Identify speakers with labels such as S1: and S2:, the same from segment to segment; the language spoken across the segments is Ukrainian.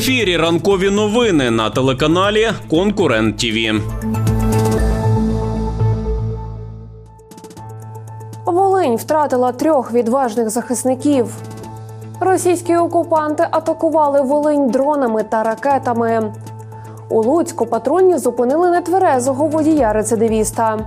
S1: ефірі ранкові новини на телеканалі Конкурент ТІВІ.
S2: Волинь втратила трьох відважних захисників. Російські окупанти атакували Волинь дронами та ракетами. У Луцьку патрульні зупинили нетверезого водія рецидивіста.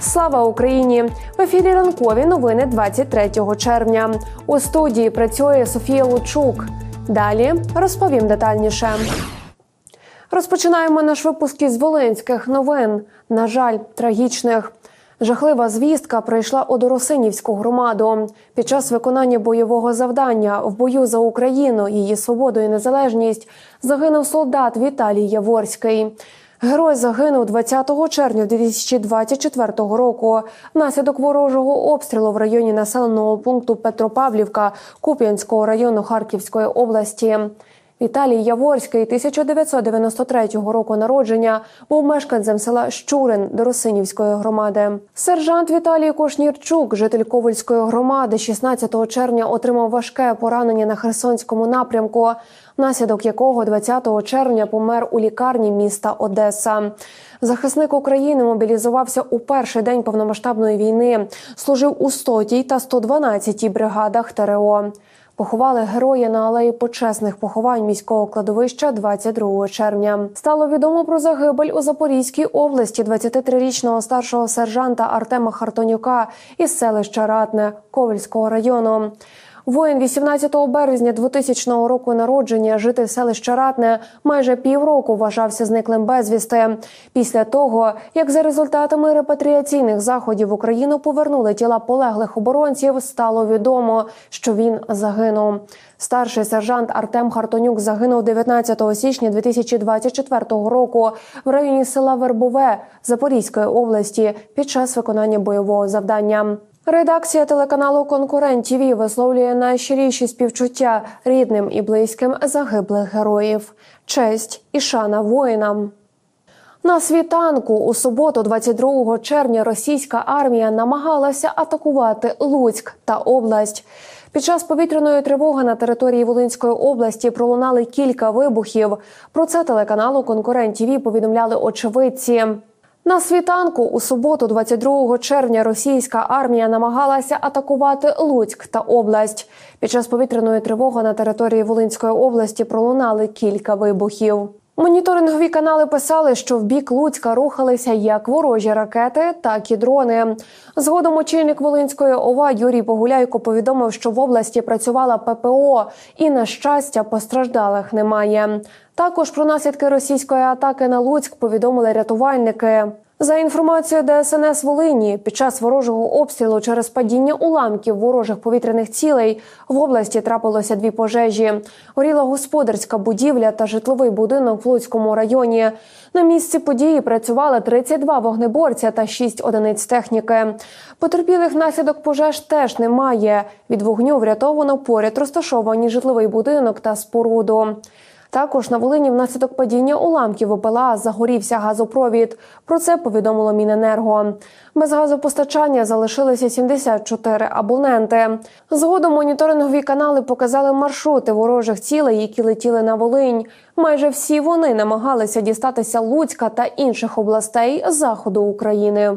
S2: Слава Україні! В ефірі ранкові новини 23 червня. У студії працює Софія Лучук. Далі розповім детальніше. Розпочинаємо наш випуск із Волинських новин. На жаль, трагічних. Жахлива звістка прийшла у Доросинівську громаду. Під час виконання бойового завдання в бою за Україну, її свободу і незалежність загинув солдат Віталій Яворський. Герой загинув 20 червня 2024 року внаслідок ворожого обстрілу в районі населеного пункту Петропавлівка Куп'янського району Харківської області. Віталій Яворський 1993 року народження був мешканцем села Щурин Доросинівської громади. Сержант Віталій Кошнірчук, житель Ковальської громади, 16 червня отримав важке поранення на Херсонському напрямку, внаслідок якого 20 червня помер у лікарні міста Одеса. Захисник України мобілізувався у перший день повномасштабної війни, служив у 100-й та 112-й бригадах ТРО. Поховали героя на алеї почесних поховань міського кладовища 22 червня. Стало відомо про загибель у Запорізькій області 23-річного старшого сержанта Артема Хартонюка із селища Ратне Ковальського району. Воїн 18 березня 2000 року народження, житель селища Ратне, майже півроку вважався зниклим безвісти. Після того, як за результатами репатріаційних заходів в Україну повернули тіла полеглих оборонців, стало відомо, що він загинув. Старший сержант Артем Хартонюк загинув 19 січня 2024 року в районі села Вербове Запорізької області під час виконання бойового завдання. Редакція телеканалу Конкурент ТІВІ висловлює найщиріші співчуття рідним і близьким загиблих героїв. Честь і шана воїнам. На світанку у суботу, 22 червня, російська армія намагалася атакувати Луцьк та область. Під час повітряної тривоги на території Волинської області пролунали кілька вибухів. Про це телеканалу Конкурент ТІВІ повідомляли очевидці. На світанку у суботу, 22 червня, російська армія намагалася атакувати Луцьк та область. Під час повітряної тривоги на території Волинської області пролунали кілька вибухів. Моніторингові канали писали, що в бік Луцька рухалися як ворожі ракети, так і дрони. Згодом очільник Волинської ОВА Юрій Погуляйко повідомив, що в області працювала ППО, і на щастя постраждалих немає. Також про наслідки російської атаки на Луцьк повідомили рятувальники. За інформацією ДСНС Волині, під час ворожого обстрілу через падіння уламків ворожих повітряних цілей в області трапилося дві пожежі. Горіла господарська будівля та житловий будинок в Луцькому районі. На місці події працювали 32 вогнеборця та 6 одиниць техніки. Потерпілих внаслідок пожеж теж немає. Від вогню врятовано поряд розташовані житловий будинок та споруду. Також на Волині внаслідок падіння уламків ОПЛА загорівся газопровід. Про це повідомило Міненерго. Без газопостачання залишилися 74 абоненти. Згодом моніторингові канали показали маршрути ворожих цілей, які летіли на Волинь. Майже всі вони намагалися дістатися Луцька та інших областей заходу України.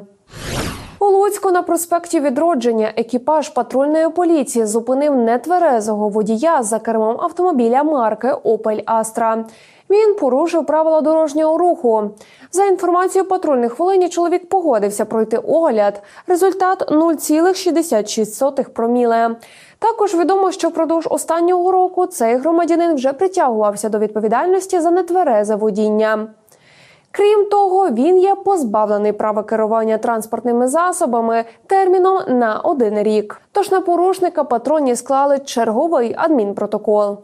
S2: У Луцьку на проспекті відродження екіпаж патрульної поліції зупинив нетверезого водія за кермом автомобіля марки Опель Астра. Він порушив правила дорожнього руху. За інформацією патрульних Волині, чоловік погодився пройти огляд. Результат 0,66 проміле. Також відомо, що впродовж останнього року цей громадянин вже притягувався до відповідальності за нетверезе водіння. Крім того, він є позбавлений права керування транспортними засобами терміном на один рік. Тож на порушника патроні склали черговий адмінпротокол.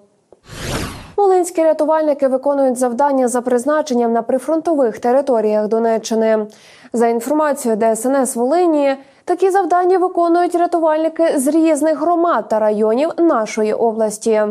S2: Волинські рятувальники виконують завдання за призначенням на прифронтових територіях Донеччини. За інформацією ДСНС Волині, такі завдання виконують рятувальники з різних громад та районів нашої області.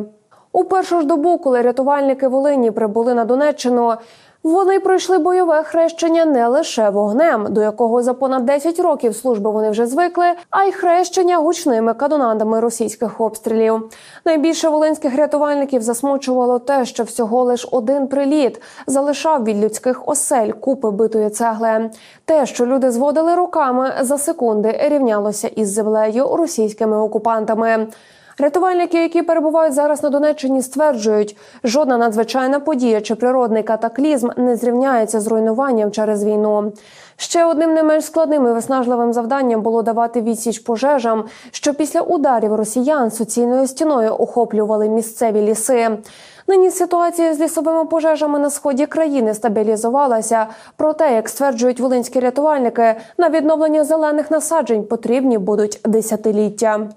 S2: У першу ж добу, коли рятувальники Волині прибули на Донеччину, Вони пройшли бойове хрещення не лише вогнем, до якого за понад 10 років служби вони вже звикли, а й хрещення гучними канонадами російських обстрілів. Найбільше волинських рятувальників засмучувало те, що всього лиш один приліт залишав від людських осель купи битої цегли. Те, що люди зводили руками за секунди, рівнялося із землею російськими окупантами. Рятувальники, які перебувають зараз на Донеччині, стверджують, жодна надзвичайна подія чи природний катаклізм не зрівняється з руйнуванням через війну. Ще одним не менш складним і виснажливим завданням було давати відсіч пожежам, що після ударів росіян суцільною стіною охоплювали місцеві ліси. Нині ситуація з лісовими пожежами на сході країни стабілізувалася. Проте, як стверджують волинські рятувальники, на відновлення зелених насаджень потрібні будуть десятиліття.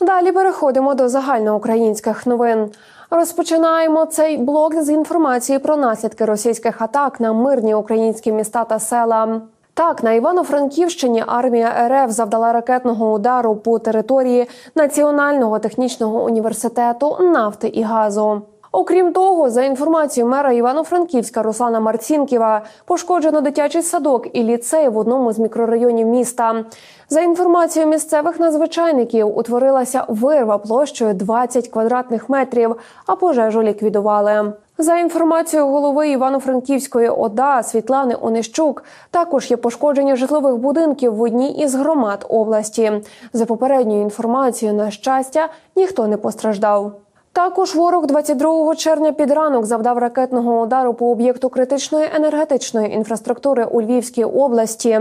S2: Далі переходимо до загальноукраїнських новин. Розпочинаємо цей блок з інформації про наслідки російських атак на мирні українські міста та села. Так, на Івано-Франківщині армія РФ завдала ракетного удару по території Національного технічного університету нафти і газу. Окрім того, за інформацією мера Івано-Франківська Руслана Марцінківа, пошкоджено дитячий садок і ліцей в одному з мікрорайонів міста. За інформацією місцевих надзвичайників, утворилася вирва площею 20 квадратних метрів, а пожежу ліквідували. За інформацією голови Івано-Франківської ОДА Світлани Онищук, також є пошкодження житлових будинків в одній із громад області. За попередньою інформацією, на щастя, ніхто не постраждав. Також ворог 22 червня під ранок завдав ракетного удару по об'єкту критичної енергетичної інфраструктури у Львівській області.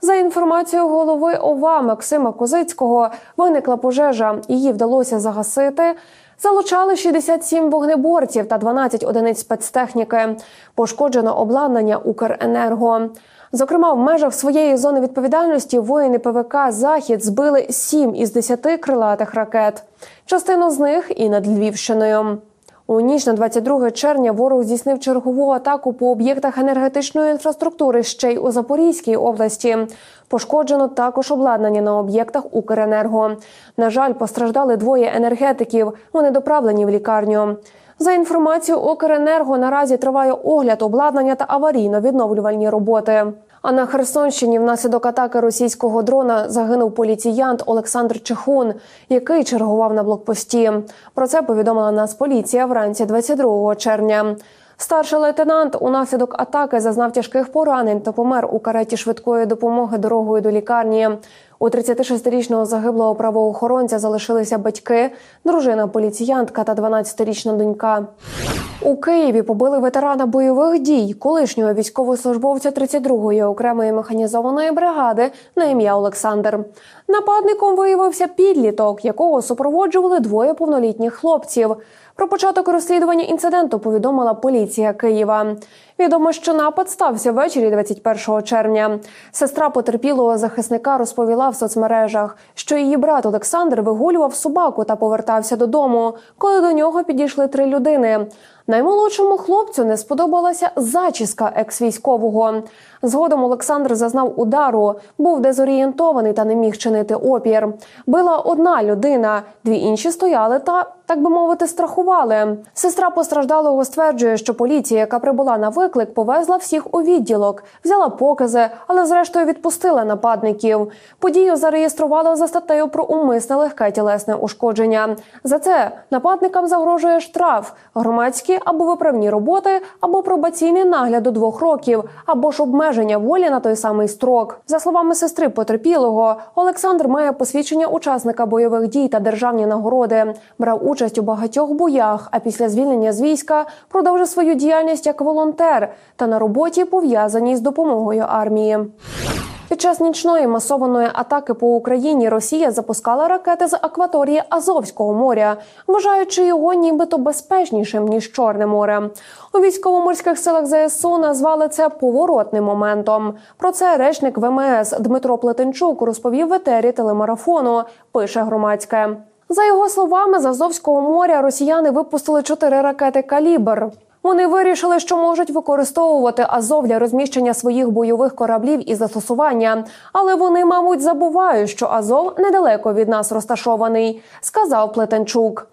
S2: За інформацією голови ОВА Максима Козицького, виникла пожежа. Її вдалося загасити. Залучали 67 вогнеборців та 12 одиниць спецтехніки. Пошкоджено обладнання Укренерго. Зокрема, в межах своєї зони відповідальності воїни ПВК Захід збили 7 із 10 крилатих ракет. Частину з них і над Львівщиною. У ніч на 22 червня ворог здійснив чергову атаку по об'єктах енергетичної інфраструктури ще й у Запорізькій області. Пошкоджено також обладнання на об'єктах Укренерго. На жаль, постраждали двоє енергетиків. Вони доправлені в лікарню. За інформацією Укренерго, наразі триває огляд обладнання та аварійно-відновлювальні роботи. А на Херсонщині внаслідок атаки російського дрона загинув поліціянт Олександр Чехун, який чергував на блокпості. Про це повідомила Нацполіція вранці 22 червня. Старший лейтенант унаслідок атаки зазнав тяжких поранень та помер у кареті швидкої допомоги дорогою до лікарні. У 36-річного загиблого правоохоронця залишилися батьки, дружина поліціянтка та 12-річна донька. У Києві побили ветерана бойових дій, колишнього військовослужбовця 32-ї окремої механізованої бригади на ім'я Олександр. Нападником виявився підліток, якого супроводжували двоє повнолітніх хлопців. Про початок розслідування інциденту повідомила поліція Києва. Відомо, що напад стався ввечері 21 червня. Сестра потерпілого захисника розповіла в соцмережах, що її брат Олександр вигулював собаку та повертався додому, коли до нього підійшли три людини. Наймолодшому хлопцю не сподобалася зачіска екс-військового. Згодом Олександр зазнав удару, був дезорієнтований та не міг чинити опір. Била одна людина, дві інші стояли та, так би мовити, страхували. Сестра постраждалого стверджує, що поліція, яка прибула на виклик, повезла всіх у відділок, взяла покази, але зрештою відпустила нападників. Подію зареєстрували за статтею про умисне легке тілесне ушкодження. За це нападникам загрожує штраф, громадські або виправні роботи, або пробаційний нагляд до двох років, або ж обмеження волі на той самий строк. За словами сестри потерпілого, Олександр має посвідчення учасника бойових дій та державні нагороди. Брав участь у багатьох боях. А після звільнення з війська продовжив свою діяльність як волонтер та на роботі пов'язаній з допомогою армії. Під час нічної масованої атаки по Україні Росія запускала ракети з акваторії Азовського моря, вважаючи його нібито безпечнішим ніж Чорне море. У військово-морських силах ЗСУ назвали це поворотним моментом. Про це речник ВМС Дмитро Плетенчук розповів в етері телемарафону. Пише громадське. За його словами, з Азовського моря росіяни випустили чотири ракети Калібр. Вони вирішили, що можуть використовувати Азов для розміщення своїх бойових кораблів і застосування. Але вони, мабуть, забувають, що Азов недалеко від нас розташований, сказав Плетенчук.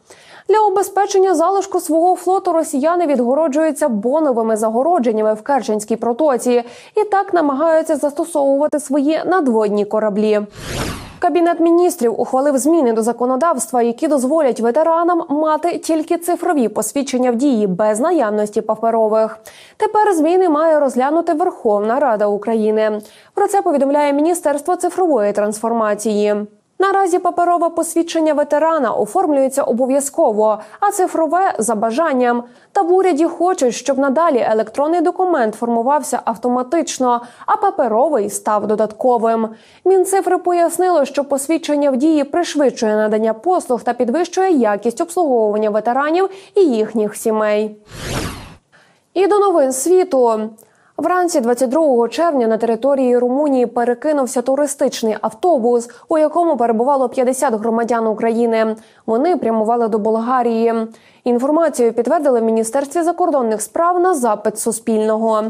S2: Для обезпечення залишку свого флоту росіяни відгороджуються боновими загородженнями в Керченській протоці і так намагаються застосовувати свої надводні кораблі. Кабінет міністрів ухвалив зміни до законодавства, які дозволять ветеранам мати тільки цифрові посвідчення в дії без наявності паперових. Тепер зміни має розглянути Верховна Рада України. Про це повідомляє Міністерство цифрової трансформації. Наразі паперове посвідчення ветерана оформлюється обов'язково, а цифрове за бажанням. Та в уряді хочуть, щоб надалі електронний документ формувався автоматично, а паперовий став додатковим. Мінцифри пояснило, що посвідчення в дії пришвидшує надання послуг та підвищує якість обслуговування ветеранів і їхніх сімей. І до новин світу. Вранці 22 червня на території Румунії перекинувся туристичний автобус, у якому перебувало 50 громадян України. Вони прямували до Болгарії. Інформацію підтвердили в Міністерстві закордонних справ на запит Суспільного.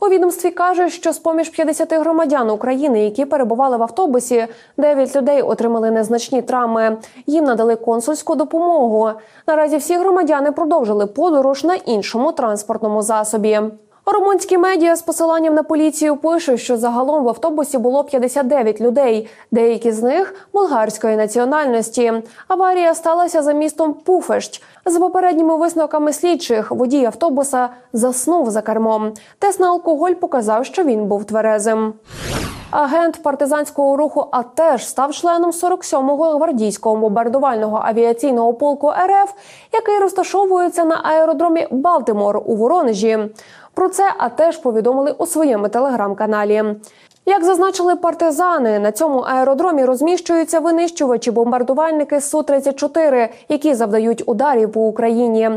S2: У відомстві кажуть, що з поміж 50 громадян України, які перебували в автобусі, 9 людей отримали незначні травми. Їм надали консульську допомогу. Наразі всі громадяни продовжили подорож на іншому транспортному засобі. Румунські медіа з посиланням на поліцію пишуть, що загалом в автобусі було 59 людей, деякі з них болгарської національності. Аварія сталася за містом Пуфещ. За попередніми висновками слідчих, водій автобуса заснув за кермом. Тест на алкоголь показав, що він був тверезим. Агент партизанського руху АТЕШ став членом 47-го гвардійського бомбардувального авіаційного полку РФ, який розташовується на аеродромі Балтимор у Воронежі. Про це АТЕШ повідомили у своєму телеграм-каналі. Як зазначили партизани, на цьому аеродромі розміщуються винищувачі бомбардувальники су 34 які завдають ударів по Україні.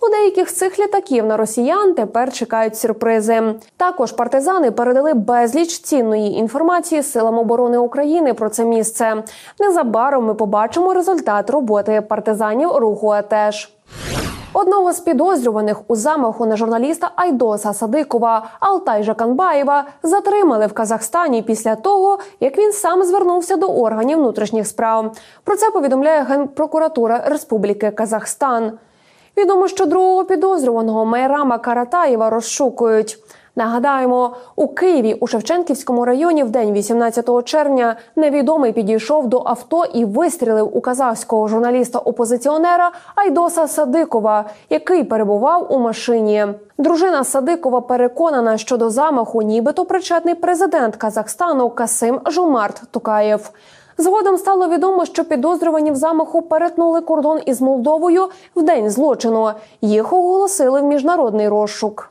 S2: У деяких з цих літаків на росіян тепер чекають сюрпризи. Також партизани передали безліч цінної інформації силам оборони України про це місце. Незабаром ми побачимо результат роботи партизанів руху АТЕШ. Одного з підозрюваних у замаху на журналіста Айдоса Садикова Алтай Жаканбаєва затримали в Казахстані після того, як він сам звернувся до органів внутрішніх справ. Про це повідомляє Генпрокуратура Республіки Казахстан. Відомо, що другого підозрюваного Майрама Каратаєва розшукують. Нагадаємо, у Києві у Шевченківському районі в день 18 червня невідомий підійшов до авто і вистрілив у казахського журналіста-опозиціонера Айдоса Садикова, який перебував у машині. Дружина Садикова переконана, що до замаху нібито причетний президент Казахстану Касим Жумарт Тукаєв. Згодом стало відомо, що підозрювані в замаху перетнули кордон із Молдовою в день злочину. Їх оголосили в міжнародний розшук.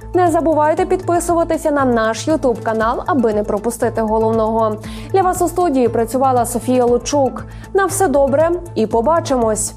S2: Не забувайте підписуватися на наш Ютуб канал, аби не пропустити головного. Для вас у студії працювала Софія Лучук. На все добре і побачимось.